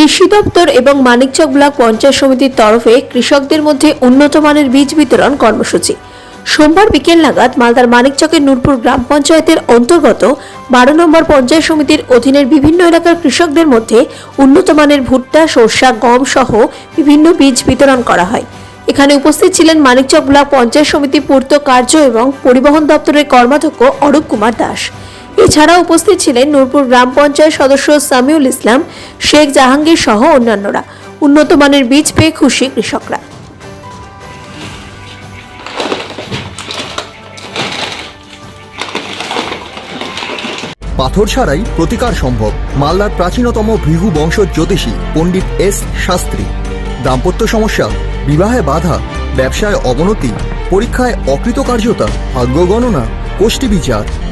কৃষি দপ্তর এবং মানিকচক ব্লক পঞ্চায়েত সমিতির তরফে কৃষকদের মধ্যে উন্নত মানের বীজ বিতরণ কর্মসূচি। সোমবার বিকেল নাগাদ মালদার মানিকচকের নূরপুর গ্রাম পঞ্চায়েতের অন্তর্গত বারো নম্বর পঞ্চায়েত সমিতির অধীনের বিভিন্ন এলাকার কৃষকদের মধ্যে উন্নত মানের ভুট্টা, সর্ষা, গম সহ বিভিন্ন বীজ বিতরণ করা হয়। এখানে উপস্থিত ছিলেন মানিকচক ব্লক পঞ্চায়েত সমিতি পূর্ত কার্য এবং পরিবহন দপ্তরের কর্মাধ্যক্ষ অরূপ কুমার দাস। এছাড়া উপস্থিত ছিলেন নূরপুর গ্রাম পঞ্চায়েত সদস্য সামিউল ইসলাম, শেখ জাহাঙ্গীর সহ অন্যান্যরা। উন্নত মানের বীজ পেয়ে খুশি কৃষকরা। পাথর ছাড়াই প্রতিকার সম্ভব। মালদার প্রাচীনতম ভৃহু বংশ জ্যোতিষী পণ্ডিত এস শাস্ত্রী। দাম্পত্য সমস্যা, বিবাহে বাধা, ব্যবসায় অবনতি, পরীক্ষায় অকৃতকার্যতা, ভাগ্য গণনা গোষ্ঠী বিচার।